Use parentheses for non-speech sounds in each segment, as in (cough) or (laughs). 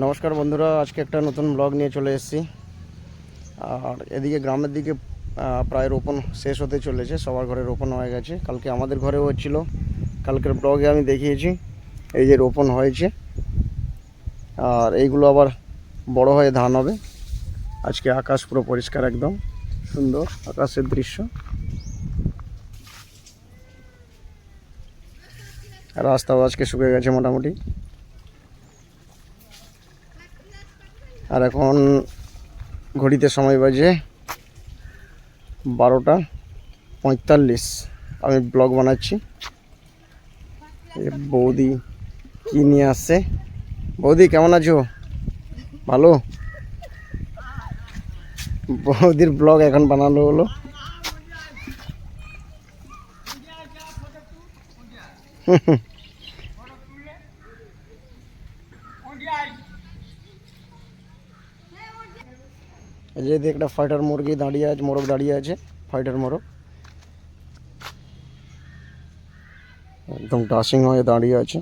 নমস্কার বন্ধুরা, আজকে একটা নতুন ব্লগ নিয়ে চলে এসেছি। আর এদিকে গ্রামের দিকে প্রায় রোপণ শেষ হতে চলেছে, সবার ঘরে রোপণ হয়ে গেছে। কালকে আমাদের ঘরেও হচ্ছিল, কালকের ব্লগে আমি দেখিয়েছি, এই যে রোপণ হয়েছে। আর এইগুলো আবার বড় হয়ে ধান হবে। আজকে আকাশ পুরো পরিষ্কার একদম, সুন্দর আকাশের দৃশ্য। রাস্তাও আজকে শুকে গেছে মোটামুটি। আর এখন ঘড়িতে সময় বাজে বারোটা পঁয়তাল্লিশ। আমি ব্লগ বানাচ্ছি। বৌদি কি নিয়ে আসছে? বৌদি, কেমন আছো? ভালো? বৌদির ব্লগ এখন বানানো হলো। এই (laughs) যে এদিকে একটা ফাইটার মুরগি দাঁড়িয়ে আছে, মোরগ দাঁড়িয়ে আছে ফাইটার মোরগ। একদম ডাসিং হয়ে দাঁড়িয়ে আছে।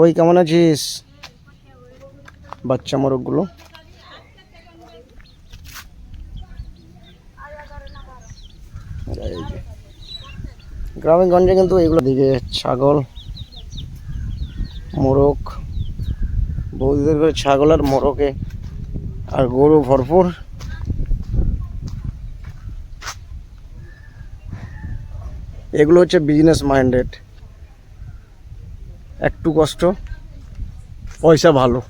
ওই কেমন আছিস? বাচ্চা মোরগগুলো। গ্রামে গঞ্জে কিন্তু এগুলো দিকে ছাগল, মোরগ, বৌদিদের ছাগল আর মোরগে। আর গরু ভরপুর। এগুলো হচ্ছে বিজনেস মাইন্ডেড একটু কষ্ট, পয়সা ভালো।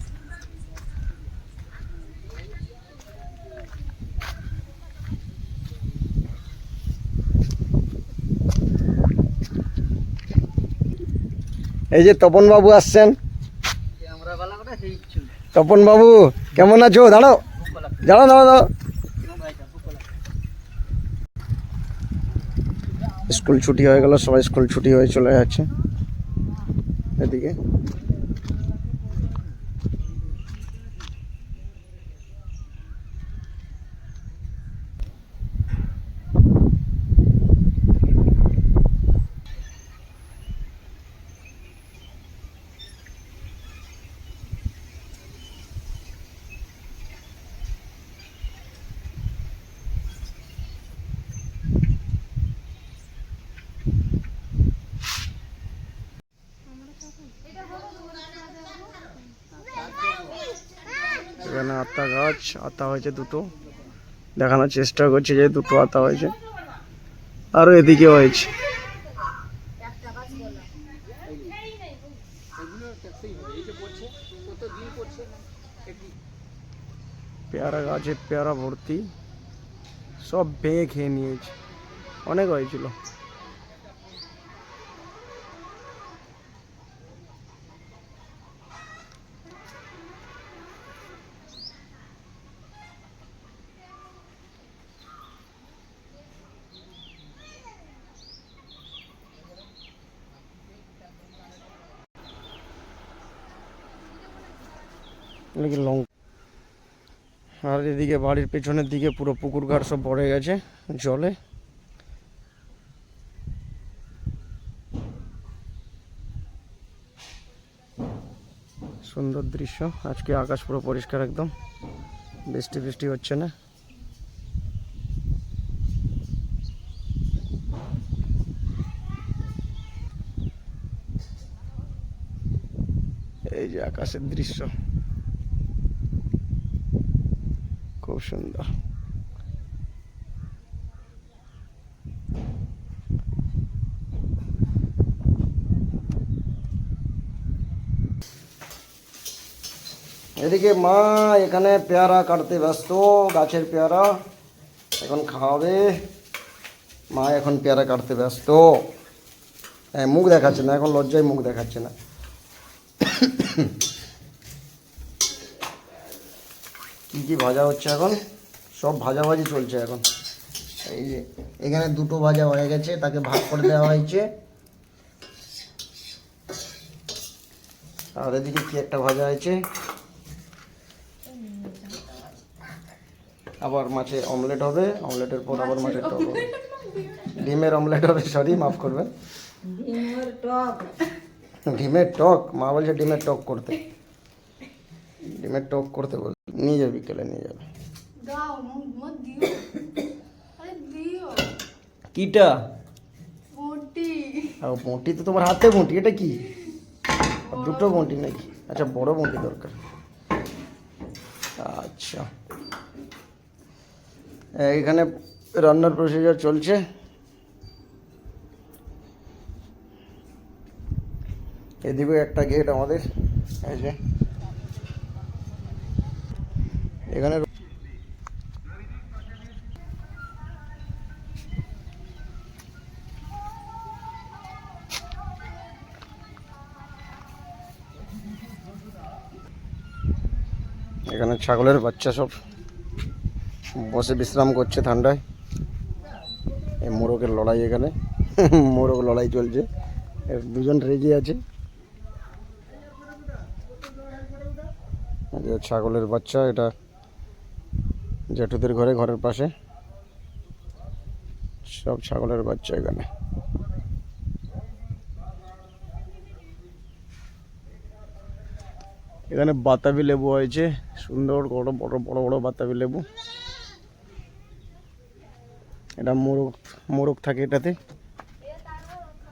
এই যে তপন বাবু আসছেন। তপন বাবু, কেমন আছো? দাঁড়ো দাঁড়াও দাঁড়ো দাঁড়াও। স্কুল ছুটি হয়ে গেল, সবাই স্কুল ছুটি হয়ে চলে যাচ্ছে। এদিকে। এখানে আতা গাছ আতা হয়েছে দুটো। দেখানোর চেষ্টা করছে যে দুটো আতা হয়েছে। আরও এদিকে হয়েছে। পেয়ারা গাছে পেয়ারা ভর্তি। সব ভেঙে খেয়ে নিয়েছে। অনেক হয়েছিল। নাকি লং আর এদিকে বাড়ির পেছনের দিকে পুরো পুকুর ঘাট সব ভরে গেছে জলে। সুন্দর দৃশ্য। আজকে আকাশ পুরো পরিষ্কার একদম। বৃষ্টি বৃষ্টি হচ্ছে না। এই যে আকাশের দৃশ্য। খুব সুন্দর এদিকে মা, এখানে পেয়ারা কাটতে ব্যস্ত, গাছের পেয়ারা এখন খাওয়াবে। মা এখন পেয়ারা কাটতে ব্যস্ত। হ্যাঁ মুখ দেখাচ্ছে না, এখন লজ্জায় মুখ দেখাচ্ছে না। কি কী ভাজা হচ্ছে এখন? সব ভাজাভাজি চলছে এখন। এই যে এখানে দুটো ভাজা হয়ে গেছে তাকে ভাগ করে দেওয়া হয়েছে। আর এদিকে কি একটা ভাজা হয়েছে? আবার মাছে অমলেট হবে অমলেটের পর আবার মাছের টক হবে। ডিমের অমলেট হবে সরি মাফ করবেন। ডিমের টক। ডিমের টক? মা বলছে ডিমের টক করতে। ডিমের টক করতে বল নিয়ে যাবে বিকেলে নিয়ে যাবে। দাও মত দিও। আরে দিও। কিটা? মোটি আর বঁটি তো তোমার হাতে বঁটি এটা কি? দুটো বঁটি নাকি? আচ্ছা বড় বঁটি দরকার। আচ্ছা। এখানে রান্নার প্রসিজার চলছে। এদিকে একটা গেট আমাদের এই যে। এখানে এখানে ছাগলের বাচ্চা সব বসে বিশ্রাম করছে ঠান্ডায়। এই মোরগের লড়াই এখানে। (laughs) মোরগ লড়াই চলছে। দুজন রেগে আছে। ছাগলের বাচ্চা, এটা জেঠুদের ঘরে, ঘরের পাশে। সব ছাগলের বাচ্চা এখানে। এখানে বাতাবি লেবু হয়েছে, সুন্দর বড় বড় বড় বড় বাতাবি লেবু। এটা মোরগ মোরগ থাকে এটাতে।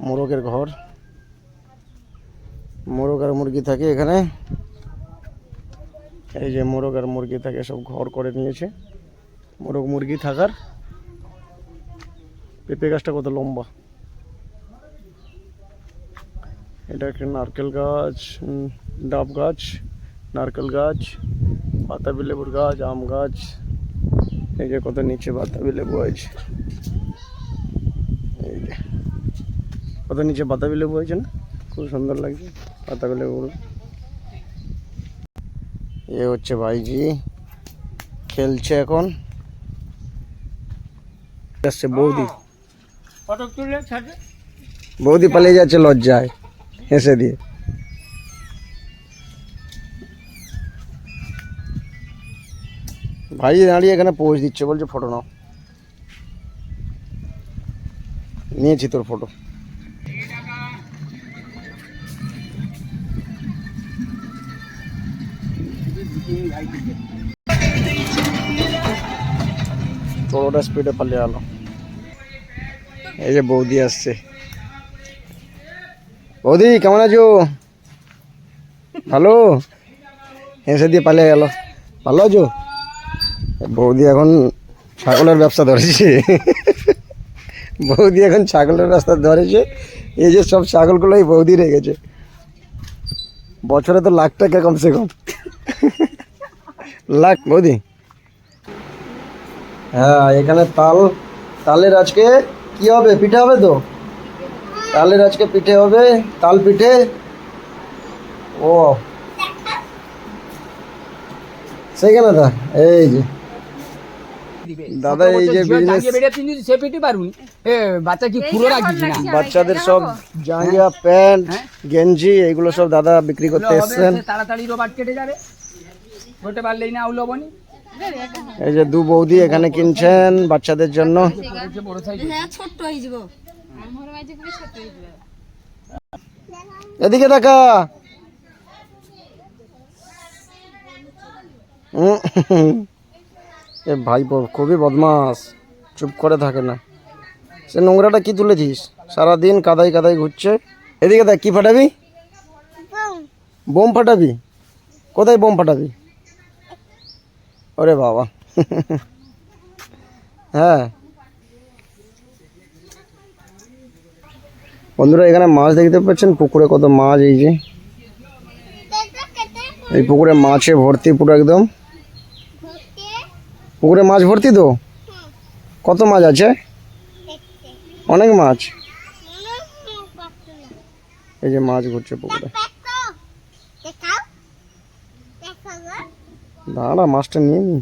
মোরগের ঘর। মোরগ আর মুরগি থাকে এখানে। এই যে মোরগ আর মুরগি থাকে, সব ঘর করে নিয়েছে। মোরগ মুরগি থাকার। পেঁপে গাছটা কত লম্বা? এটা একটা নারকেল গাছ ডাব গাছ, নারকেল গাছ, বাতাবি লেবুর গাছ, আম গাছ। এই যে কত নিচে বাতাবি লেবু আছে এই যে। কত নিচে বাতাবি লেবু হয়েছে না? খুব সুন্দর লাগছে, বাতাবি লেবুগুলো এ হচ্ছে ভাইজি, খেলছে এখন। আসছে বৌদি। বৌদি পালিয়ে যাচ্ছে লজ্জায় হেসে দিয়ে। ভাই দাঁড়িয়ে এখানে পোজ দিচ্ছে বলছে ফটো নাও। নিয়েছি তোর ফটো টোটোটা স্পিডে পালিয়ে গেল এই যে বৌদি আসছে। বৌদি, কেমন আছো? ভালো? হেসে দিয়ে পালিয়ে গেল। ভালো আছো? বৌদি এখন ছাগলের ব্যবসা ধরেছে। বৌদি এখন ছাগলের রাস্তা ধরেছে। এই যে সব ছাগলগুলোই বৌদি রেখেছে। বছরে তো লাখ টাকা কমসে কম লাখ, বৌদি? হ্যাঁ এখানে তাল তালের আজকে কি হবে? পিঠে হবে তো? তালের আজকে পিঠে হবে তাল পিঠে। ও। সেইখানে দা এই যে। দাদা এই যে বিজনেস সে পেতে পারুন। এ বাচ্চা কি পুরো রাখবি না? বাচ্চাদের সব জাঙ্গিয়া প্যান্ট গেঞ্জি এগুলো সব দাদা বিক্রি করতে এসছেন। তাড়াতাড়ি রোবাট কেটে যাবে। করতে পারলেই না আউলো বনি এই যে দু বৌদি এখানে কিনছেন বাচ্চাদের জন্য। হ্যাঁ এদিকে দেখা। এ ভাই খুবই বদমাস চুপ করে থাকে না। সে নোংরাটা কি তুলেছিস? সারাদিন কাদাই কাদাই ঘুরছে। এদিকে দেখ কি ফাটাবি? বোম ফাটাবি? কোথায় বোম ফাটাবি? ওরে বাবা। হ্যাঁ। বন্ধুরা, এখানে মাছ দেখতে পাচ্ছেন? পুকুরে কত মাছ এই যে। এই পুকুরে মাছে ভর্তি পুরো একদম। পুকুরে মাছ ভর্তি তো? কত মাছ আছে? অনেক মাছ। এই যে মাছ ঘুরছে পুকুরে। দাঁড়া মাছটা নিয়ে নি।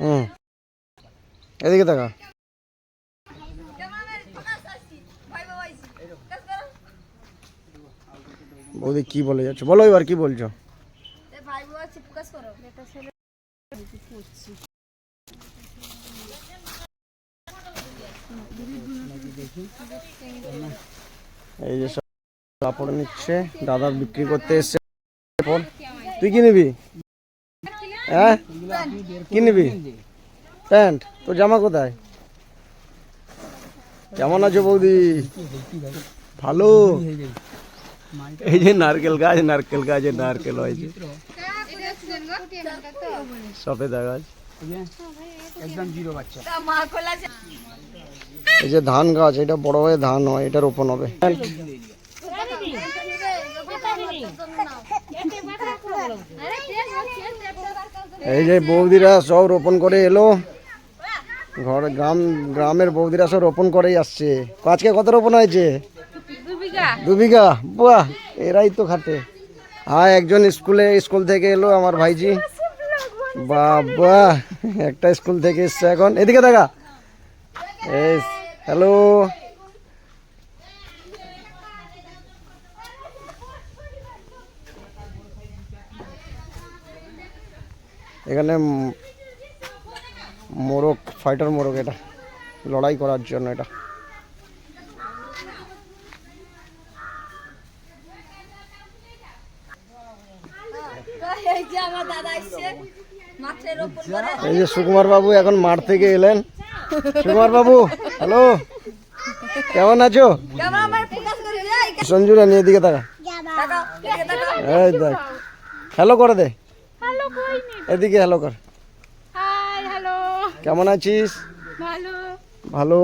হুম। এদিকে দেখা বৌদি কি বলে যাচ্ছে? বলো এবার কি বলছো ভাই বাবা চিপকাস করো এই যে সব কাপড় নিচ্ছে, দাদা বিক্রি করতে এসছে তুই কি নিবি? হ্যাঁ? কি নিবি? প্যান্ট। তোর জামা কোথায়? কেমন আছো বৌদি? ভালো। এই যে নারকেল গাছ, নারকেল গাছে নারকেল হয়েছে সফেদা গাছ। একদম জিরো বাচ্চা। এই যে ধান গাছ, এটা বড় হয়ে ধান হয় এটা রোপণ হবে। এই যে বৌদিরা সব রোপণ করে এলো। ঘর, গ্রাম, গ্রামের বৌদিরা সব রোপণ করেই আসছে। আজকে কত রোপণ হয়েছে? দু বিঘা। বাহ, এরাই তো খাটে। হ্যাঁ একজন স্কুলে, স্কুল থেকে এলো আমার ভাইজি। বাবা একটা স্কুল থেকে এসছে এখন। এদিকে দেখা। এই হ্যালো। এখানে মোরগ ফাইটার মোরগ এটা লড়াই করার জন্য এটা। এই যে সুকুমার বাবু এখন মাঠ থেকে এলেন। সুকুমার বাবু হ্যালো? কেমন আছো? সঞ্জুরা, নিয়ে এদিকে তাকা এই দেখ। হ্যালো করে দে। এদিকে হ্যালো কর। কেমন আছিস? ভালো। নিয়ে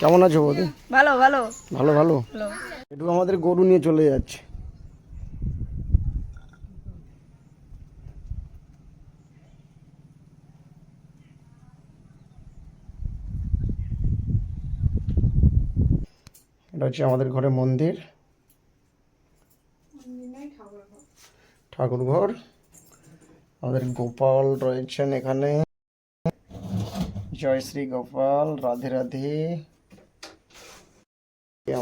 কেমন আছো বৌদি? ভালো ভালো। ভালো ভালো? একটু আমাদের গরু নিয়ে চলে যাচ্ছে। এটা হচ্ছে আমাদের ঘরে মন্দির। ঠাকুর ঘর আমাদের গোপাল রয়েছেন এখানে। জয় শ্রী গোপাল রাধে রাধে।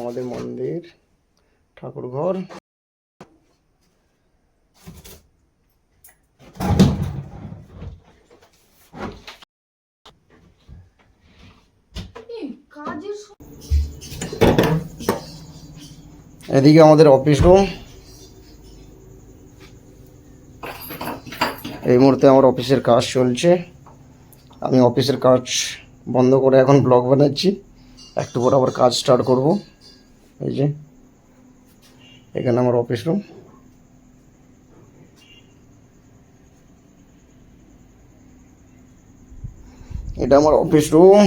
আমাদের মন্দির ঠাকুর ঘর। এদিকে আমাদের অফিস রুম এই মুহূর্তে আমার অফিসের কাজ চলছে। আমি অফিসের কাজ বন্ধ করে এখন ব্লগ বানাচ্ছি। একটু পর আবার কাজ স্টার্ট করব। এই যে, এখানে আমার অফিস রুম এটা আমার অফিস রুম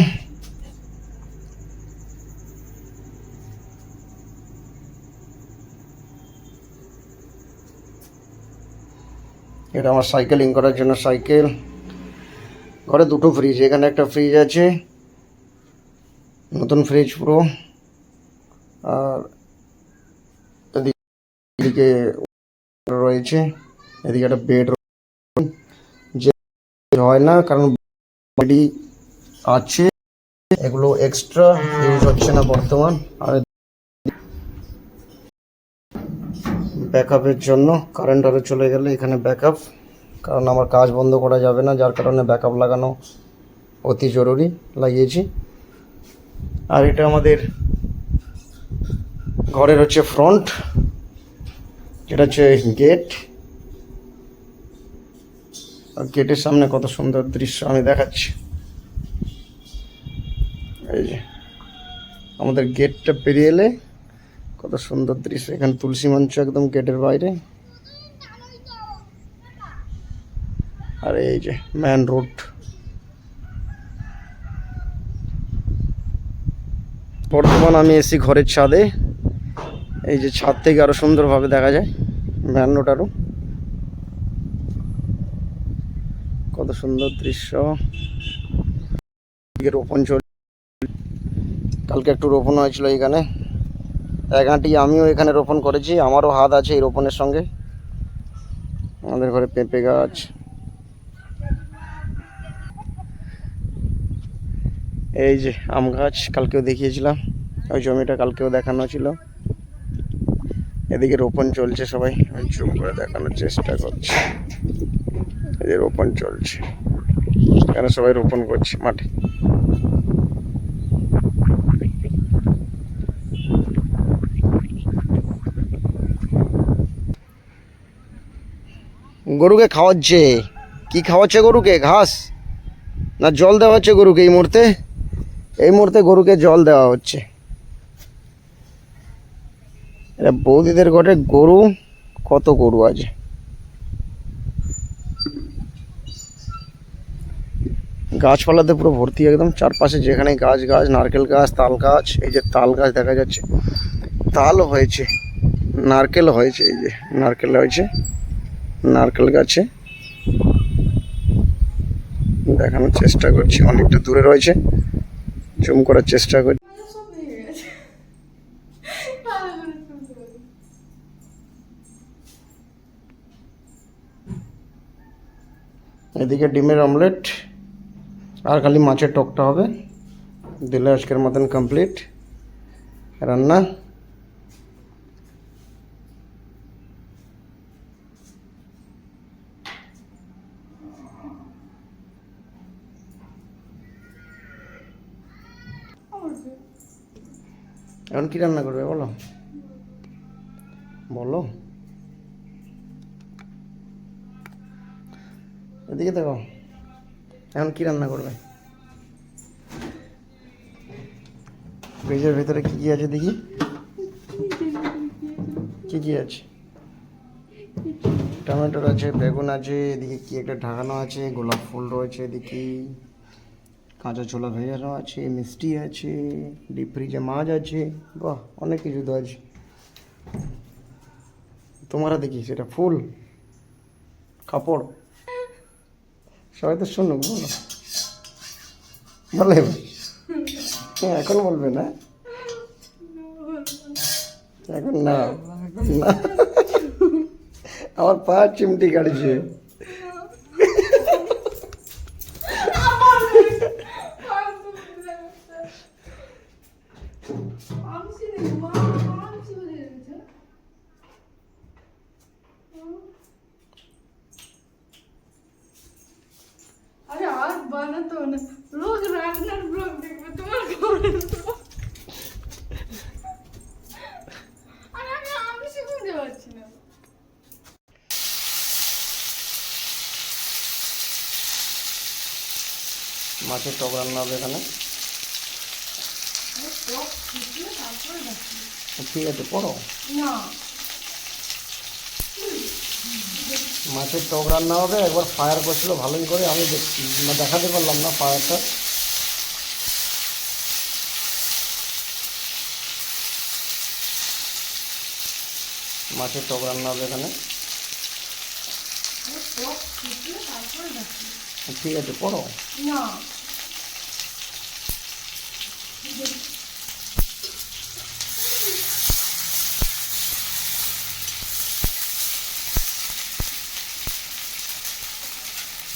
এটা আমার সাইকেলিং করার জন্য সাইকেল ঘরে দুটো ফ্রিজ এখানে একটা ফ্রিজ আছে, নতুন ফ্রিজ পুরো, আর এদিকে রয়েছে, এদিকে একটা বেড যে হয় না, কারণ বেডই আছে, এগুলো এক্সট্রা ইউজ হচ্ছে না বর্তমান, আর ব্যাকআপের জন্য কারেন্ট আরও চলে গেলে এখানে ব্যাকআপ কারণ আমার কাজ বন্ধ করা যাবে না, যার কারণে ব্যাকআপ লাগানো অতি জরুরি, লাগিয়েছি। আর এটা আমাদের ঘরের হচ্ছে ফ্রন্ট এটা হচ্ছে গেট আর গেটের সামনে কত সুন্দর দৃশ্য আমি দেখাচ্ছি। এই যে, আমাদের গেটটা পেরিয়ে এলে কত সুন্দর দৃশ্য, এখানে তুলসী মঞ্চ একদম গেটের বাইরে। আর এই যে ম্যান রোড বর্তমান আমি এসি ঘরের ছাদে। এই যে ছাদ থেকে আরও সুন্দরভাবে দেখা যায় ম্যান রোড আরও। কত সুন্দর দৃশ্য। রোপণ চল কালকে একটু রোপণ হয়েছিল এখানে। এক আঁটি আমিও এখানে রোপণ করেছি, আমারও হাত আছে এই রোপণের সঙ্গে। আমাদের ঘরে পেঁপে গাছ। এই যে আম গাছ, কালকেও দেখিয়েছিলাম। ওই জমিটা কালকেও দেখানো ছিল। এদিকে রোপণ চলছে সবাই। আমি জুম করে দেখানোর চেষ্টা করছি। এই যে রোপণ চলছে। এখানে সবাই রোপণ করছে মাঠে। গরুকে খাওয়াচ্ছে। কি খাওয়াচ্ছে গরুকে? ঘাস? না জল দেওয়া হচ্ছে গরুকে এই মুহূর্তে? এই মুহূর্তে গরুকে জল দেওয়া হচ্ছে। এটা বৌদিদের ঘরে গরু, কত গরু আছে? গাছপালাতে পুরো ভর্তি, একদম চারপাশে যেখানে গাছ গাছ, নারকেল গাছ, তাল গাছ, এই যে তাল গাছ দেখা যাচ্ছে, তাল হয়েছে, নারকেল হয়েছে, এই যে নারকেল হয়েছে, নারকেল গাছে। দেখানোর চেষ্টা করছি, অনেকটা দূরে রয়েছে। জুম করার চেষ্টা করি। এদিকে ডিমের অমলেট, আর খালি মাছের টকটা হবে। দিলে আজকের মতন কমপ্লিট রান্না। এখন কি রান্না করবে বলো? বলো। এদিকে দেখো, এখন কি রান্না করবে? ফ্রিজের ভিতরে কি কি আছে দেখি? কি কি আছে? টমেটোর আছে, বেগুন আছে, এদিকে কি একটা ঢাকানো আছে, গোলাপ ফুল রয়েছে, এদিকে কাঁচা ছোলা ভেজানো আছে মিষ্টি আছে ডিপ ফ্রিজে মাছ আছে। বাহ অনেক কিছু তো আছে। তোমারা দেখি সেটা ফুল কাপড়। সবাই তো শুনুক বলো। বলে হ্যাঁ এখন বলবে না? এখন না। এখন না। আমার পা চিমটি কাটছে। ঠিক আছে? পড়ো। মাছের টক রান্না হবে, একবার ফায়ার করছিল, ভালোই করে আমি দেখাতে পারলাম না ফায়ারটা মাছের টক রান্না হবে এখানে। ঠিক আছে? পড়ো না গরম হয়ে যাবে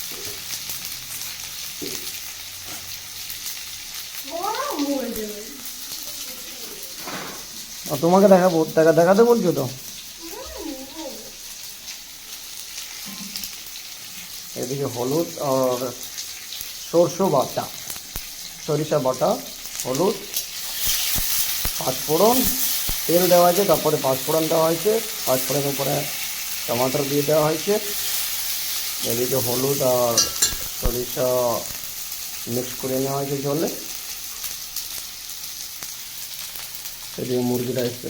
আর তোমাকে দেখাবো, দেখা দেখাতে বলছো তো? এদিকে হলুদ আর সরষে বাটা, সরিষা বাটা, হলুদ, পাঁচফোড়ন, তেল দেওয়া হয়েছে তারপরে পাঁচফোড়ন দেওয়া হয়েছে, পাঁচফোড়নের উপরে টমাটোর দিয়ে দেওয়া হয়েছে। এদিকে হলুদ আর সরিষা মিক্স করে নেওয়া হয়েছে জলে। এদিকে মুরগিটা এসছে।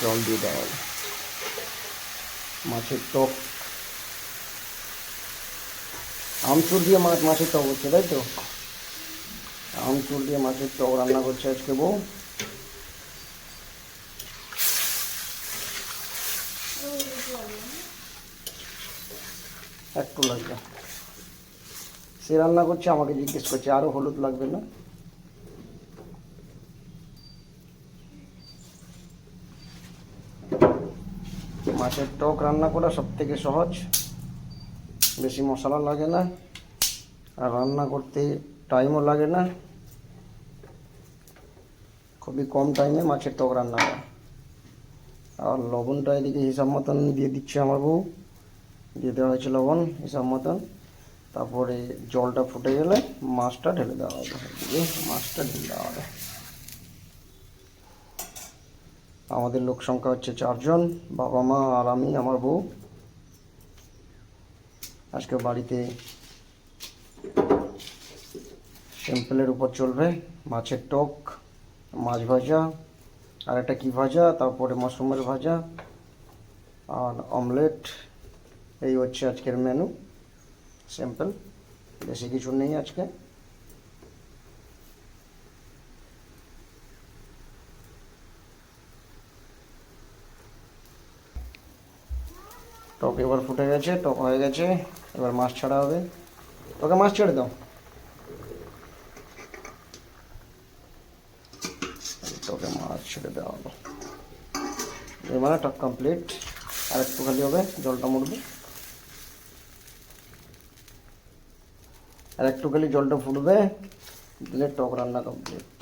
জল দিয়ে দেওয়া হবে মাছের টক। আমচুর দিয়ে মাছ মাছের টক হচ্ছে, তাই তো? আমচুর দিয়ে মাছের টক রান্না করছে আজকে বউ। একটু লাগবে সে রান্না করছে, আমাকে জিজ্ঞেস করছে আরও হলুদ লাগবে না? মাছের টক রান্না করা সব থেকে সহজ। বেশি মশলা লাগে না, আর রান্না করতে টাইমও লাগে না। খুবই কম টাইমে মাছের টক রান্না হয়। আর লবণটা এদিকে হিসাব মতন দিয়ে দিচ্ছে আমার বউ। দিয়ে দেওয়া হয়েছে লবণ হিসাব মতন। তারপরে জলটা ফুটে গেলে মাছটা ঢেলে দেওয়া হবে। দিয়ে মাছটা ঢেলে দেওয়া হবে। আমাদের লোক সংখ্যা হচ্ছে চারজন, বাবা মা আর আমি, আমার বউ। আজকে বাড়িতে সিম্পলের উপর চলবে, মাছের টক, মাছ ভাজা, আর একটা কী ভাজা, তারপরে মাশরুমের ভাজা, আর অমলেট এই হচ্ছে আজকের মেনু সিম্পল বেশি কিছু নেই আজকে। টক এবার ফুটে গেছে, টক হয়ে গেছে। এবার মাছ ছাড়া হবে। তোকে মাছ ছেড়ে দাও। তোকে মাছ ছেড়ে দেওয়া হলো। এবার টক কমপ্লিট আর একটু খালি হবে, জলটা মুড়বে। আর একটু খালি জলটা ফুটবে দিলে টক রান্না কমপ্লিট